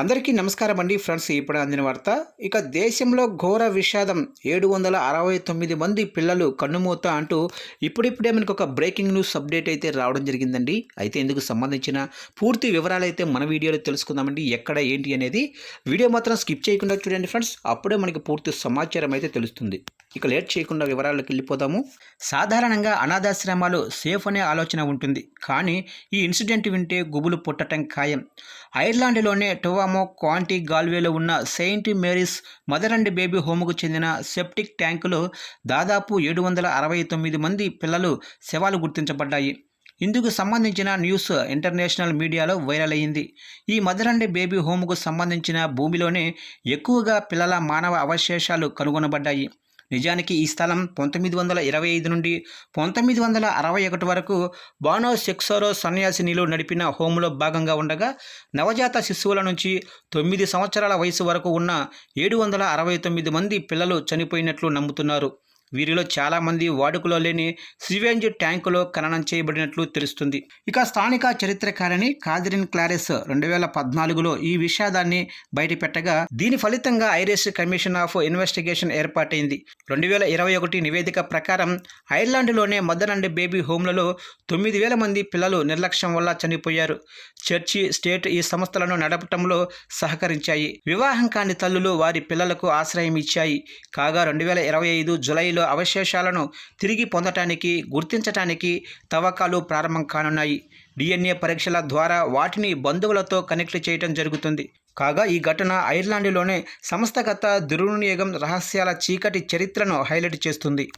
అందరికీ నమస్కారం అండి. ఫ్రెండ్స్ ఇప్పుడు అందిన వార్త. ఇక దేశంలో ఘోర విషాదం. ఏడు వందల అరవై తొమ్మిది మంది పిల్లలు కన్నుమూత అంటూ ఇప్పుడిప్పుడే మనకు ఒక బ్రేకింగ్ న్యూస్ అప్డేట్ అయితే రావడం జరిగిందండి. అయితే ఇందుకు సంబంధించిన పూర్తి వివరాలు అయితే మన వీడియోలో తెలుసుకుందామండి. ఎక్కడ ఏంటి అనేది వీడియో మాత్రం స్కిప్ చేయకుండా చూడండి ఫ్రెండ్స్. అప్పుడే మనకి పూర్తి సమాచారం అయితే తెలుస్తుంది. ఇక లేట్ చేయకుండా వివరాల్లోకి వెళ్ళిపోదాము. సాధారణంగా అనాథాశ్రమాలు సేఫ్ అనే ఆలోచన ఉంటుంది. కానీ ఈ ఇన్సిడెంట్ వింటే గుబులు పుట్టటం ఖాయం. ఐర్లాండ్లోనే టొవామో క్వాంటీ గాల్వేలో ఉన్న Saint Mary's mother and baby హోమ్కు చెందిన సెప్టిక్ ట్యాంకులో దాదాపు ఏడు వందల అరవై తొమ్మిది మంది పిల్లలు శవాలు గుర్తించబడ్డాయి. ఇందుకు సంబంధించిన న్యూస్ ఇంటర్నేషనల్ మీడియాలో వైరల్ అయింది ఈ మదర్ అండ్ బేబీ హోమ్కు సంబంధించిన భూమిలోనే ఎక్కువగా పిల్లల మానవ అవశేషాలు కనుగొనబడ్డాయి. నిజానికి ఈ స్థలం పంతొమ్మిది వందల ఇరవై ఐదు నుండి పంతొమ్మిది వందల అరవై ఒకటి వరకు బానో సెక్సోరో సన్యాసినిలు నడిపిన హోంలో భాగంగా ఉండగా నవజాత శిశువుల నుంచి తొమ్మిది సంవత్సరాల వయసు వరకు ఉన్న ఏడు వందల అరవై తొమ్మిది మంది పిల్లలు చనిపోయినట్లు నమ్ముతున్నారు. వీరిలో చాలామంది వాడుకలో లేని సివెంజ్ ట్యాంకులో ఖననం చేయబడినట్లు తెలుస్తుంది. ఇక స్థానిక చరిత్రకారిణి కాదిరిన్ క్లారెస్ రెండు వేల పద్నాలుగులో ఈ విషాదాన్ని బయటపెట్టగా దీని ఫలితంగా ఐరిష్ కమిషన్ ఆఫ్ ఇన్వెస్టిగేషన్ ఏర్పాటైంది. రెండు వేల ఇరవై ఒకటి నివేదిక ప్రకారం ఐర్లాండ్లోనే మదర్ అండ్ బేబీ హోమ్లలో తొమ్మిది వేల మంది పిల్లలు నిర్లక్ష్యం వల్ల చనిపోయారు. చర్చి స్టేట్ ఈ సంస్థలను నడపటంలో సహకరించాయి. వివాహం కాని తల్లులు వారి పిల్లలకు ఆశ్రయం ఇచ్చాయి. కాగా రెండు వేల ఇరవై ఐదు జులైలో అవశేషాలను తిరిగి పొందటానికి గుర్తించటానికి తవ్వకాలు ప్రారంభం కానున్నాయి. డిఎన్ఏ పరీక్షల ద్వారా వాటిని బంధువులతో కనెక్ట్ చేయడం జరుగుతుంది. కాగా ఈ ఘటన ఐర్లాండ్లోనే సంస్థగత దుర్వినియోగం రహస్యాల చీకటి చరిత్రను హైలైట్ చేస్తుంది.